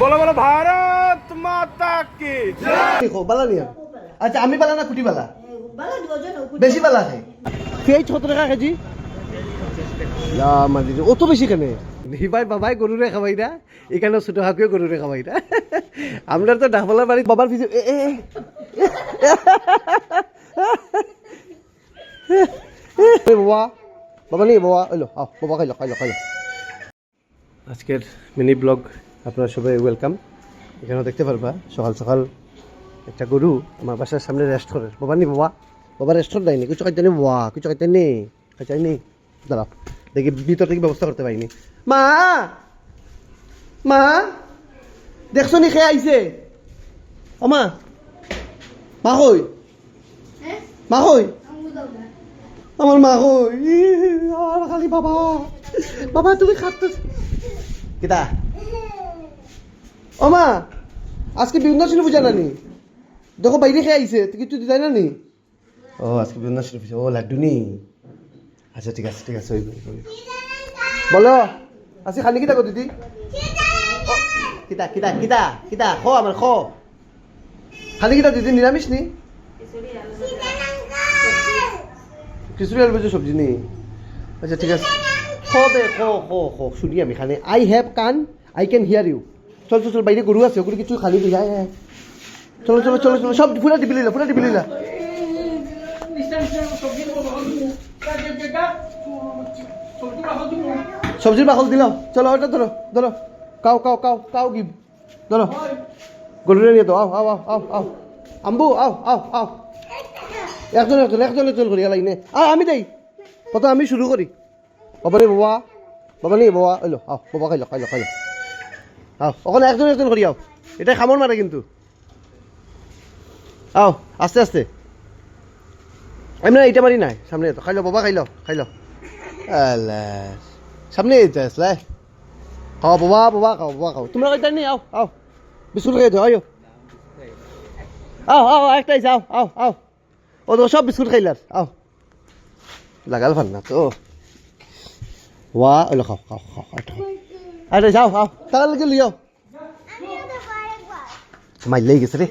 বলো বলো ভারত মাতা কি? দেখো বালা নিয়া। আচ্ছা আমি বালা না কুটি বালা? বেশি বালা আছে। পেঁয়াজ কত টাকা কেজি। অত বেশি কেন? নিবাই বাবাই গরুরে খাবাই না এখানে ছোট হাকুয়ে গরুরে খাবাই না। আমরা তো ডাবলার বাড়ি বাবার পিছু বাবা। বাবা নেই বাবা। এলো বাবা খাইলো খাইলো খাইলো। আজকের মিনি ব্লগ আপনারা সবাই ওয়েলকাম এখানে দেখতে পারবা সকাল সকাল একটা গরু আমার বাসার সামনে রেস্ট করে। বাবা নি বাবা বাবা রেস্টুরেন্ট দেয়নি কিছু খাইতে নেই বাবা কিছু খাইতে নেই খাইতে নেই দাঁড়াও দেখি ভিতর থেকে ব্যবস্থা করতে পারিনি। মা! মা! দেখছ নি খেয়ে আইছে? ও মা! মা হই মা হই আমার মা হই ই, আর খালি বাবা। বাবা তুমি খাতে কিতা? ও মা আজকে বিভিন্ন ছিল পূজা নানি। দেখো বাইরে খেয়ে আইছে কিছু দিতাই না নি ও আজকে বিভিন্ন ছিল পূজা। ও লাড্ডু নি আচ্ছা ঠিক আছে ঠিক আছে। বলো আজকে খালি কিতা দিদি? কিতা কিতা কিতা কিতা খ আমার খ। খালি কিতা দিদি নিরামিষ নি? খিচুড়ি আলু ভাজি সবজি নি? আচ্ছা ঠিক আছে। খ বে খ খ খ শুনি আমি খানে I have can I can hear you চল চল চল, বাইরে গরু আছে, ওগুলো কিছু খালি দিয়ে আয় আয় চলো চলো চলো চলো, সব পুরা টিপি লিলা পুরা টিপি লিলা সবজির বাকল দিলাম। চলো, ওটা ধরো ধরো। কাও কাও কাও কাও গিভ ধরো। গরুরে নিয়ে তো আও আও আও আও আও। আম্বু, আও আও আও। একজন একজন একজন একজন করি লাইনে আ, আমি দেই। প্রথম আমি শুরু করি। বাবা রে, বাবা। বাবা নেই বাবা, এলো, আও, বাবা, খাইলো খাইলো খাইলো। আও ওখানে একজন একজন করি আও। এটা খামর মারে কিন্তু। আও আস্তে আস্তে। আমি না এইটা মারি নাই সামনে তো খাইলো বাবা খাইলো খাইলো আল্লাহ। সামনে এইটা আসলে খাও বাবা বাবা খাও বাবা খাও। তোমরা কইতা নেই আও আও। বিস্কুট খাই দাও আয়ো আও আও একটা আইসা আও আও ও তো সব বিস্কুট খাইলার আও। লাগাল ভালো না তো। ওয়া ওলো খাও খাও খাও আটা আরে যাও আও তাহলে লেগে লিও মাই লেগে গেছে রে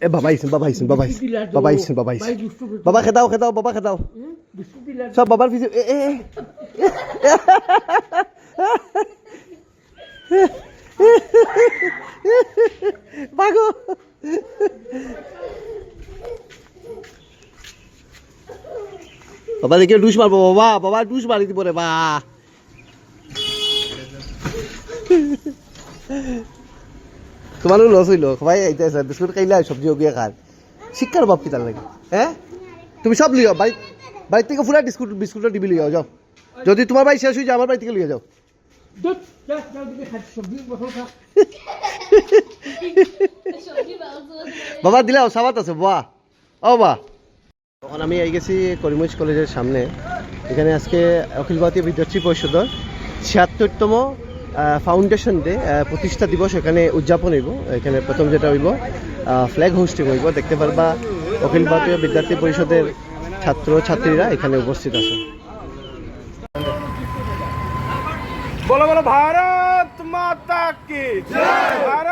এ বাবা আইসুন বাবা আইসুন বাবা আইসুন বাবা আইসুন বাবা আইসুন বাবা খেদাও খেদাও বাবা খেদাও সব বাবার পিছে এ এ এ। বাগো বাবা দেখে ডুস মারবো বাবা বাবা ডুস মারি দিব রে বা তোমারও লস হইল সবাই আইতে আছে বিস্কুট খাইলা সবজি ওগিয়ে খার শিক্ষার বাপ কি তার লাগে হ্যাঁ? তুমি সব লিও বাড়ি বাড়ি থেকে পুরা বিস্কুট বিস্কুটটা দিবি লিও যাও। যদি তোমার বাড়ি শেষ হয়ে যায় আমার বাড়ি থেকে লিয়ে যাও। বাবা দিলাও সাবাত আছে বাহ ও বা তখন আমি এই গেছি করিমগঞ্জ কলেজের সামনে। এখানে আজকে অখিল ভারতীয় বিদ্যার্থী পরিষদের ছিয়াত্তরতম ফাউন্ডেশন ডে প্রতিষ্ঠা দিবস এখানে উদযাপন হইব। এখানে প্রথম যেটা হইব ফ্ল্যাগ হোস্টিং হইব। দেখতে পারবা, অখিল ভারতীয় বিদ্যার্থী পরিষদের ছাত্র, ছাত্রীরা এখানে উপস্থিত আছে। ভারত মাতা কি? ভারত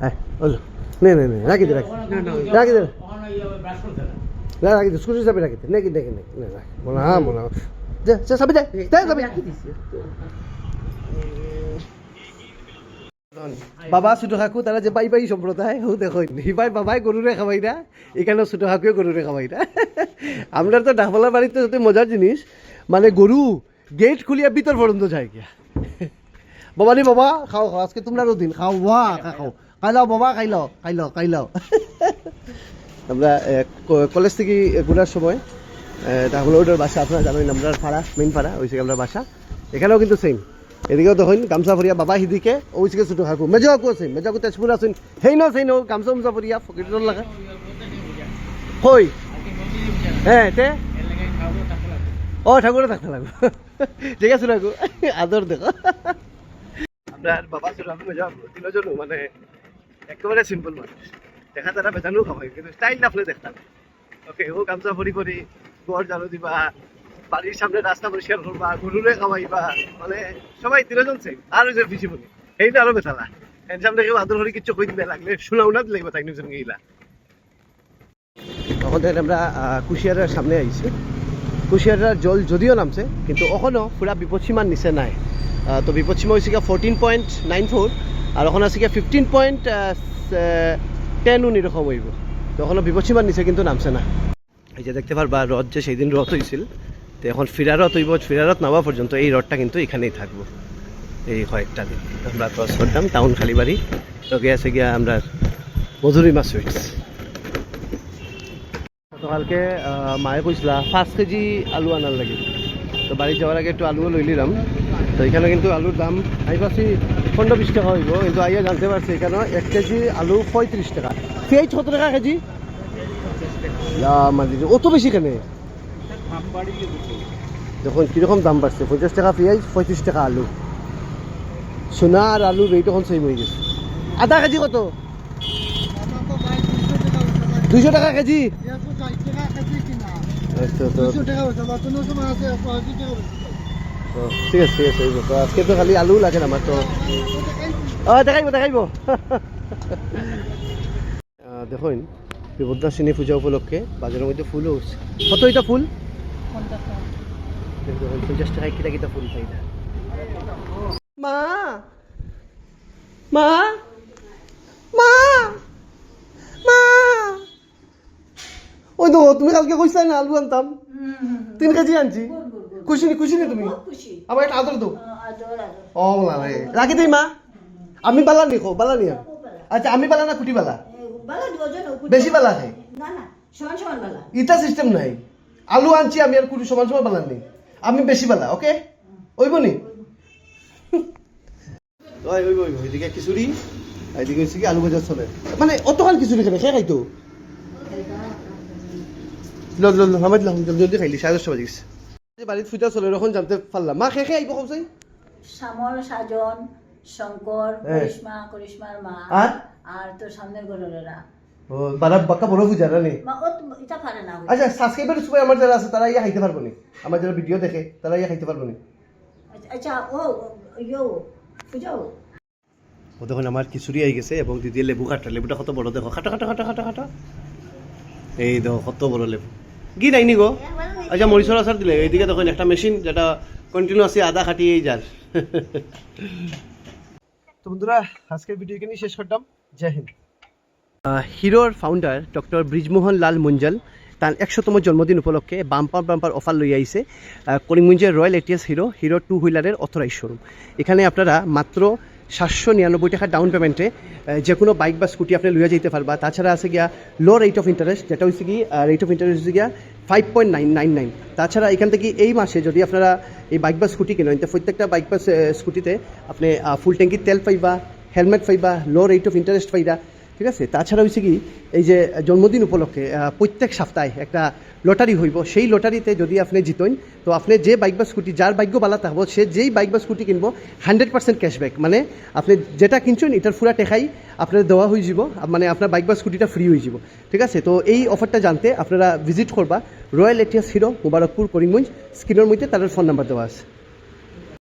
হ্যাঁ নে নে নে রাখি দে রাখি। রাখি দে। না। রাখি দে স্কুটির চাবি রাখি দে। নে দেখে নে নে রাখ। হ্যাঁ যা যা চাবি দে দে চাবি বাবা ছোট কাকু তারা যে পাই পাই সম্প্রদায় হো দেখো। নিবাই বাবাই গরুরে খাবাই না। এখানে ছোট কাকুয়ে গরুরে খাবাই না। আমরা তো ডাকবালার বাড়িতে যদি মজার জিনিস মানে গরু গেট খুলিয়া ভিতর পর্যন্ত যায় গিয়া বাবা নি বাবা খাও খাও। আজকে তোমরারও দিন খাও বাবা খাও। খাই লাও বাবা খাই লাও খাই লাও খাই লাও। আমরা কলেজ থেকে ঘোরার সময় ডাকবালা ওটার বাসা আপনারা জানেন আমরা পাড়া মেইন পাড়া ওই আমরা বাসা। এখানেও কিন্তু সেম এদিকেও দেখুন গামছা ফরিয়া বাবা সিদিকে ওইদিকে ছোটো কাকু মেজো কাকু আছে মেজো কাকু তেজপুর আছেন সেই ন সেই ন গামছা উমছা ফরিয়া ফকির লাগা। হই। হ্যাঁ তে? ও ঠাকুরে থাকতে লাগবে। ঠিক আছে রাখু আদর দেখো। আপনার বাবা ছোট আমি মেজো কাকু তিনজনও মানে একেবারে সিম্পল মানুষ দেখা তারা বেজানো খাওয়াই কিন্তু স্টাইল আপনি দেখতাম ওকে ও গামছা ফরি ফরি গড় জানো দিবা বাড়ির সামনে রাস্তা পরিষ্কার করবা গরুরে খাওয়াইবা মানে সবাই তিনজন সেম আর ওই যে পিছি বলি এইটা আরও বেতালা এর সামনে কেউ আদর কই দিবে লাগলে শোনাও না লাগবে তাই নিউজন গিলা তখন আমরা সামনে আইছি কুশিয়ারার জল যদিও নামছে, কিন্তু এখনও পুরা বিপদসীমার নিচে নাই। তো বিপদসীমা হয়েছে ফোরটিন পয়েন্ট নাইন ফোর আর ওখানে আছে গিয়া ফিফটিন পয়েন্ট টেন উন এরকম হইব। তো এখনও বিপদসীমার নিচে কিন্তু নামছে না। এই যে দেখতে পারবা, রথ যে সেই দিন রথ হয়েছিল তো এখন ফিরারত হইব ফিরারত নামা পর্যন্ত এই রথটা কিন্তু এখানেই থাকব। এই কয়েকটা দিন। আমরা ক্রস করতাম টাউন খালিবাড়ি লগে আছে গিয়া আমরা মধুরিমা সুইটস গতকালকে মায়ে কইসলা পাঁচ কেজি আলু আনার লাগে। তো বাড়ি যাওয়ার আগে একটু আলুও লই তো এখানে কিন্তু আলুর দাম পাচ্ছি পনেরো বিশ টাকা হইব কিন্তু আইয়া জানতে পারছি এখানে এক কেজি আলু পঁয়ত্রিশ টাকা। পেঁয়াজ কত টাকা কেজি? মানে অত বেশি কেন? দেখুন কীরকম দাম বাড়ছে পঞ্চাশ টাকা পেঁয়াজ পঁয়ত্রিশ টাকা আলু। সোনা আর আলু রেট এখন সেম হয়ে গেছে। আধা কেজি কত? দুইশো টাকা কেজি? আচ্ছা, তো ঠিক আছে ঠিক আছে হইব। তো আজকে তো খালি আলু লাগে না আমার তো ও দেখাইব। দেখাইব দেখুন বিপদাসিনী পূজা উপলক্ষে বাজারের মধ্যে ফুলও উঠছে। কত এটা ফুল? দেখুন, পঞ্চাশ টাকায় কিটা কিটা ফুল না। মা মা মা মা। ওই তো তুমি কালকে কইছিলে না আলু আনতাম? তিন কেজি আনছি। খুশি নি খুশি নি তুমি আমার একটা আদর দাও। আদর আদর। ও না রে। রাখি দিই মা? আমি বালা নি খো বালা নিয়া আচ্ছা আমি বালা না কুটি বালা? বালা বেশি বালা। খাই না না সমান সমান বালা। ইটা সিস্টেম নাই। আলু আনছি আমি আর কুটি সমান সমান বালা নেই আমি বেশি বালা ওকে? ওইব নি? ওই ওইব ওইব এদিকে খিচুড়ি এদিকে হচ্ছে কি আলু ভাজা চলে মানে অতকাল খিচুড়ি খেয়ে খাইতো ল ল ল দিলাম জলদি খাইলি সাড়ে দশটা বাজি গেছে। বাড়িত ফুটা চলে এখন জানতে পারলাম। মা খেয়ে আইব কমসাই শ্যামল সাজন শঙ্কর। করিশ্মা করিশ্মার মা। আর? আর সামনের ও বাক্কা বড় পূজা তো এটা পারে না আচ্ছা সাবস্ক্রাইবার সবাই আমার যারা আছে তারা ইয়া খাইতে পারব নি? আমার যারা ভিডিও দেখে তারা ইয়া খাইতে পারব নি? আচ্ছা ও ইয়ো পুজো ও দেখুন আমার খিচুড়ি আই গেছে এবং দিদি লেবু কাটা লেবুটা কত বড় দেখো। খাটা খাটা খাটা খাটা খাটা। এই দেখো কত বড় লেবু। কি নাইনি গো? আচ্ছা মরিচর আচার দিলে, এইদিকে দেখুন একটা মেশিন যেটা কন্টিনিউ আছে আদা খাটিয়েই যার তো বন্ধুরা, আজকের ভিডিও এখানে শেষ করতাম জয় হিন্দ। হিরোর ফাউন্ডার ডক্টর ব্রিজমোহন লাল মুঞ্জল, তার একশোতম জন্মদিন উপলক্ষে বাম্পার বাম্পার অফার লই আইছে করিমগঞ্জের royal ATS Hero Hero two হুইলারের authorise showroom এখানে আপনারা মাত্র সাতশো নিরানব্বই টাকা ডাউন পেমেন্টে যে কোনো বাইক বা স্কুটি আপনি লইয়া যেতে পারবা। তাছাড়া আছে গিয়া লো রেট অফ ইন্টারেস্ট যেটা হচ্ছে কি রেট অফ ইন্টারেস্ট হচ্ছে গিয়া five point nine nine nine তাছাড়া এখান থেকে এই মাসে যদি আপনারা এই বাইক বা স্কুটি কিনেন, তো প্রত্যেকটা বাইক বা স্কুটিতে আপনি ফুল ট্যাঙ্কির তেল পাইবা হেলমেট পাইবা লো রেট অফ ইন্টারেস্ট পাইবা। ঠিক আছে? তাছাড়া হচ্ছে কি, এই যে জন্মদিন উপলক্ষে প্রত্যেক সপ্তাহে একটা লটারি হইব। সেই লটারিতে যদি আপনি জিতেন তো আপনি যে বাইক বা স্কুটি, যার ভাগ্য বালা থাকব সে যেই বাইক বা স্কুটি কিনবো, হান্ড্রেড পার্সেন্ট ক্যাশব্যাক। মানে আপনি যেটা কিনছেন, এটার পুরা টেকাই আপনার দেওয়া হয়ে যাব মানে আপনার বাইক বা স্কুটিটা ফ্রি হয়ে যাব ঠিক আছে? তো এই অফারটা জানতে আপনারা ভিজিট করবা। Royal ATS Hero, Mubarakpur, Karimganj, স্ক্রিনের মধ্যে তাদের ফোন নাম্বার দেওয়া আছে।